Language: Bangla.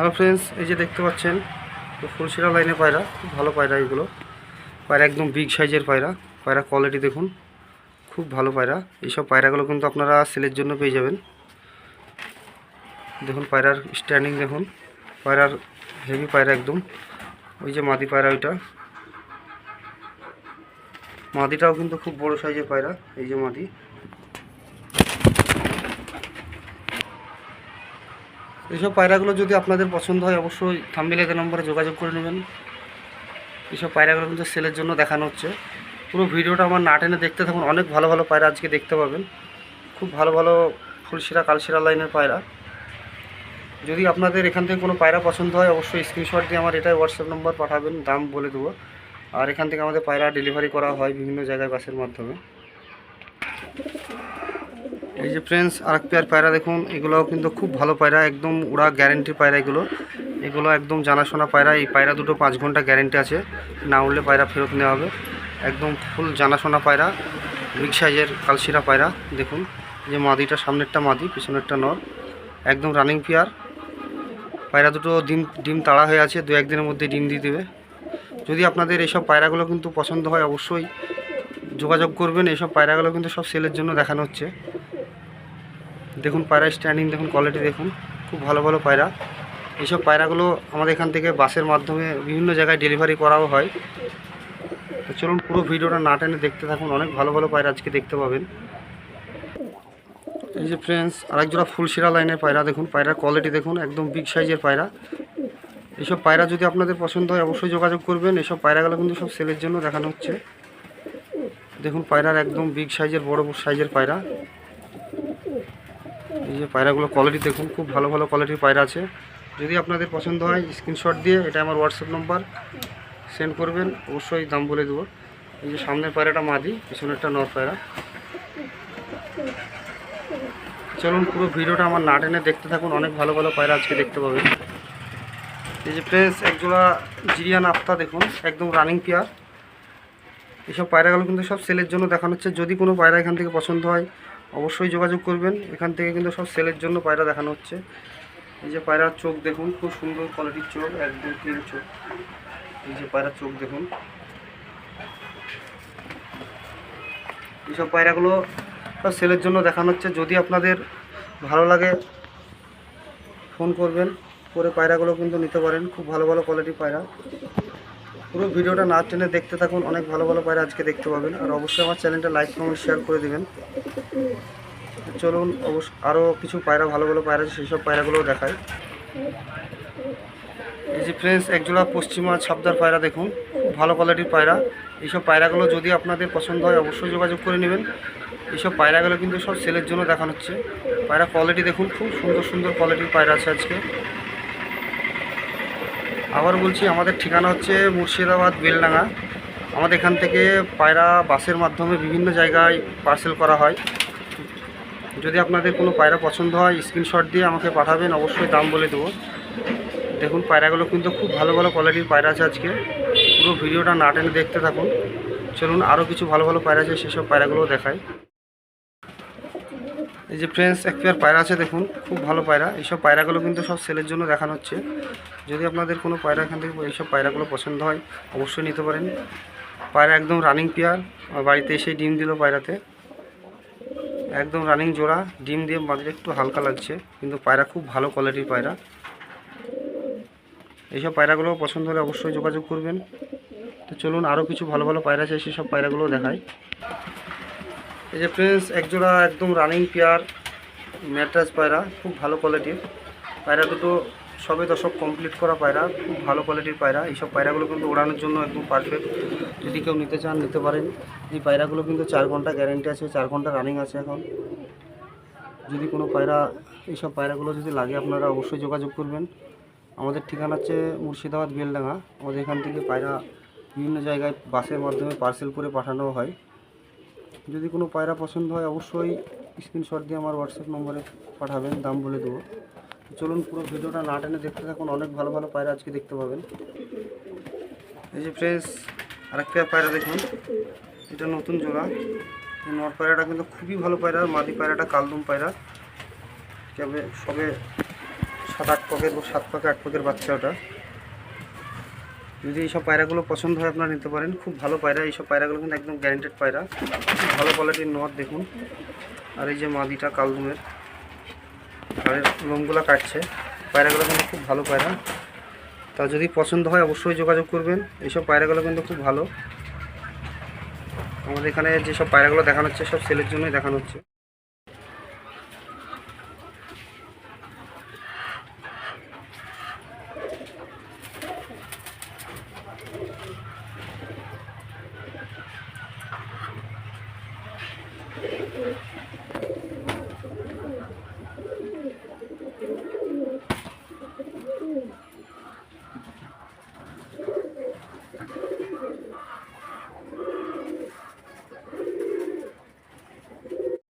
হ্যালো ফ্রেন্ডস এই যে দেখতে পাচ্ছেন ফুলশিরা লাইনে পায়রা, খুব ভালো পায়রা এগুলো। পায়রা একদম বিগ সাইজের পায়রা। পায়রা কোয়ালিটি দেখুন, খুব ভালো পায়রা। এইসব পায়রাগুলো কিন্তু আপনারা সেলের জন্য পেয়ে যাবেন। দেখুন পায়রার স্ট্যান্ডিং দেখুন, পায়রার হেভি পায়রা একদম। ওই যে মাদি পায়রা ওইটা। মাদিটাও কিন্তু খুব বড় সাইজের পায়রা, এই যে মাদি। এইসব পায়রাগুলো যদি আপনাদের পছন্দ হয়, অবশ্যই থাম্বিলেদের নম্বরে যোগাযোগ করে নেবেন। এইসব পায়রাগুলো কিন্তু সেলের জন্য দেখানো হচ্ছে। পুরো ভিডিওটা আমার না টেনে দেখতে থাকুন, অনেক ভালো ভালো পায়রা আজকে দেখতে পাবেন। খুব ভালো ভালো ফুলশিরা, কালশিরা লাইনের পায়রা। যদি আপনাদের এখান থেকে কোনো পায়রা পছন্দ হয়, অবশ্যই স্ক্রিনশট দিয়ে আমার এটাই হোয়াটসঅ্যাপ নম্বর পাঠাবেন, দাম বলে দেবো। আর এখান থেকে আমাদের পায়রা ডেলিভারি করা হয় বিভিন্ন জায়গায় বাসের মাধ্যমে। এই যে ফ্রেন্ডস আরেক পেয়ার পায়রা দেখুন, এগুলোও কিন্তু খুব ভালো পায়রা, একদম উড়া গ্যারেন্টি পায়রা এগুলো। এগুলো একদম জানাশোনা পায়রা, এই পায়রা দুটো পাঁচ ঘণ্টা গ্যারেন্টি আছে, না উঠলে পায়রা ফেরত নেওয়া হবে। একদম ফুল জানাশোনা পায়রা বিগ সাইজের কালশিরা পায়রা, দেখুন যে মাদিটা, সামনেরটা মাদি, পিছনেরটা নর, একদম রানিং পেয়ার পায়রা দুটো ডিম ডিম তাড়া হয়ে আছে দু একদিনের মধ্যে ডিম দিয়ে দেবে। যদি আপনাদের এইসব পায়রাগুলো কিন্তু পছন্দ হয়, অবশ্যই যোগাযোগ করবেন, এইসব পায়রাগুলো কিন্তু সব সেলের জন্য দেখানো হচ্ছে। দেখুন পায়রা স্ট্যান্ডিং দেখুন কোয়ালিটি দেখুন, খুব ভালো ভালো পায়রা। এইসব পায়রাগুলো আমাদের এখান থেকে বাসের মাধ্যমে বিভিন্ন জায়গায় ডেলিভারি করাও হয়। তো চলুন পুরো ভিডিওটা না টেনে দেখতে থাকুন, অনেক ভালো ভালো পায়রা আজকে দেখতে পাবেন। এই যে ফ্রেন্ডস আরেক জোড়া ফুলশিরা লাইনের পায়রা দেখুন, পায়রার কোয়ালিটি দেখুন, একদম বিগ সাইজের পায়রা। এইসব পায়রা যদি আপনাদের পছন্দ হয়, অবশ্যই যোগাযোগ করবেন, এইসব পায়রাগুলো কিন্তু সব সেলের জন্য দেখানো হচ্ছে। দেখুন পায়রার একদম বিগ সাইজের বড় বড় সাইজের পায়রা। এই যে পায়রাগুলো কোয়ালিটি দেখুন, খুব ভালো ভালো কোয়ালিটির পায়রা আছে। যদি আপনাদের পছন্দ হয় স্ক্রিনশট দিয়ে, এটা আমার হোয়াটসঅ্যাপ নম্বর সেন্ড করবেন, অবশ্যই দাম বলে দেবো। এই যে সামনের পায়রাটা মাদি, পিছনেরটা নর পায়রা। চলুন, পুরো ভিডিওটা আমার না টেনে দেখতে থাকুন, অনেক ভালো ভালো পায়রা আজকে দেখতে পাবেন। এই যে ফ্রেন্ডস একজোড়া জিরিয়ান আফতা দেখুন, একদম রানিং পেয়ার এইসব পায়রাগুলো কিন্তু সব সেলের জন্য দেখানো হচ্ছে। যদি কোনো পায়রা এখান থেকে পছন্দ হয় অবশ্যই যোগাযোগ করবেন। এখান থেকে কিন্তু সব সেলের জন্য পায়রা দেখানো হচ্ছে। এই যে পায়রার চোখ দেখুন, খুব সুন্দর কোয়ালিটির চোখ একদম ক্লিন চোখ। এই যে পায়রার চোখ দেখুন। এইসব পায়রাগুলো সব সেলের জন্য দেখানো হচ্ছে। যদি আপনাদের ভালো লাগে, ফোন করবেন। করে পায়রাগুলো কিন্তু নিতে পারেন। খুব ভালো ভালো কোয়ালিটির পায়রা। পুরো ভিডিওটা না টেনে দেখতে থাকুন, অনেক ভালো ভালো পায়রা আজকে দেখতে পাবেন। আর অবশ্যই আমার চ্যানেলটা লাইক, কমেন্ট শেয়ার করে দেবেন। চলুন, অবশ্য আরও কিছু পায়রা, ভালো ভালো পায়রা আছে, সেই সব পায়রাগুলোও দেখায় এই যে ফ্রেন্ডস একজোড়া পশ্চিমা ছাপদার পায়রা দেখুন ভালো কোয়ালিটির পায়রা। এইসব পায়রাগুলো যদি আপনাদের পছন্দ হয়, অবশ্যই যোগাযোগ করে নেবেন। এইসব পায়রাগুলো কিন্তু সব সেলের জন্য দেখানো হচ্ছে। পায়রা কোয়ালিটি দেখুন, খুব সুন্দর সুন্দর কোয়ালিটির পায়রা আছে আজকে। আবার বলছি, আমাদের ঠিকানা হচ্ছে মুর্শিদাবাদ বেলডাঙ্গা। আমাদের এখান থেকে পায়রা বাসের মাধ্যমে বিভিন্ন জায়গায় পার্সেল করা হয়। যদি আপনাদের কোনো পায়রা পছন্দ হয় স্ক্রিনশট দিয়ে আমাকে পাঠাবেন, অবশ্যই দাম বলে দেবো। দেখুন, পায়রাগুলো কিন্তু খুব ভালো ভালো কোয়ালিটির পায়রা আছে আজকে। পুরো ভিডিওটা না টেনে দেখতে থাকুন। চলুন আরও কিছু ভালো ভালো পায়রা আছে, সেসব পায়রাগুলো দেখায় এই যে ফ্রেন্ডস এক পেয়ার পায়রা আছে দেখুন, খুব ভালো পায়রা। এইসব পায়রাগুলো কিন্তু সব সেলের জন্য দেখানো হচ্ছে। যদি আপনাদের কোনো পায়রা এখান থেকে এইসব পায়রাগুলো পছন্দ হয়, অবশ্যই নিতে পারেন। পায়রা একদম রানিং পেয়ার বাড়িতে এসেই ডিম দিল পায়রাতে। একদম রানিং জোড়া, ডিম দিয়ে মাঝে একটু হালকা লাগছে, কিন্তু পায়রা খুব ভালো কোয়ালিটির পায়রা। এইসব পায়রাগুলো পছন্দ হলে অবশ্যই যোগাযোগ করবেন। তো চলুন আরও কিছু ভালো ভালো পায়রা আছে সেসব পায়রাগুলো দেখায় এই যে ফ্রেন্ডস একজোড়া একদম রানিং পেয়ার ম্যাট্রাস পায়রা, খুব ভালো কোয়ালিটির পায়রা দুটো সবে দশক কমপ্লিট করা পায়রা, খুব ভালো কোয়ালিটির পায়রা। এইসব পায়রাগুলো কিন্তু ওড়ানোর জন্য একদম পারফেক্ট যদি কেউ নিতে চান, নিতে পারেন। এই পায়রাগুলো কিন্তু চার ঘণ্টা গ্যারেন্টি আছে, চার ঘণ্টা রানিং আছে এখন। যদি কোনো পায়রা, এইসব পায়রাগুলো যদি লাগে, আপনারা অবশ্যই যোগাযোগ করবেন। আমাদের ঠিকানা হচ্ছে মুর্শিদাবাদ বেলডাঙ্গা। আমাদের এখান থেকে পায়রা বিভিন্ন জায়গায় বাসের মাধ্যমে পার্সেল করে পাঠানো হয়। যদি কোনো পায়রা পছন্দ হয়, অবশ্যই স্ক্রিনশট দিয়ে আমার হোয়াটসঅ্যাপ নম্বরে পাঠাবেন, দাম বলে দেবো। চলুন পুরো ভিডিওটা না টেনে দেখতে থাকুন, অনেক ভালো ভালো পায়রা আজকে দেখতে পাবেন। এই যে ফ্রেন্ডস আরেকটা পায়রা দেখুন, এটা নতুন জোড়া। নর পায়রাটা কিন্তু খুবই ভালো পায়রা, মাদি পায়রাটা কালদুম পায়রা। তবে সবে সাত আট পাকের সাত পাকে আট পকের বাচ্চা ওটা যদি এইসব পায়রাগুলো পছন্দ হয় আপনারা নিতে পারেন। খুব ভালো পায়রা, এইসব পায়রাগুলো কিন্তু একদম গ্যারেন্টেড পায়রা। ভালো কোয়ালিটির নথ দেখুন। আর এই যে মাদিটা কালদুমের আর লোমগুলো কাটছে। পায়রাগুলো কিন্তু খুব ভালো পায়রা। তা যদি পছন্দ হয় অবশ্যই যোগাযোগ করবেন। এইসব পায়রাগুলো কিন্তু খুব ভালো। আমাদের এখানে যেসব পায়রাগুলো দেখানো হচ্ছে, সব সেলের জন্যই দেখানো হচ্ছে।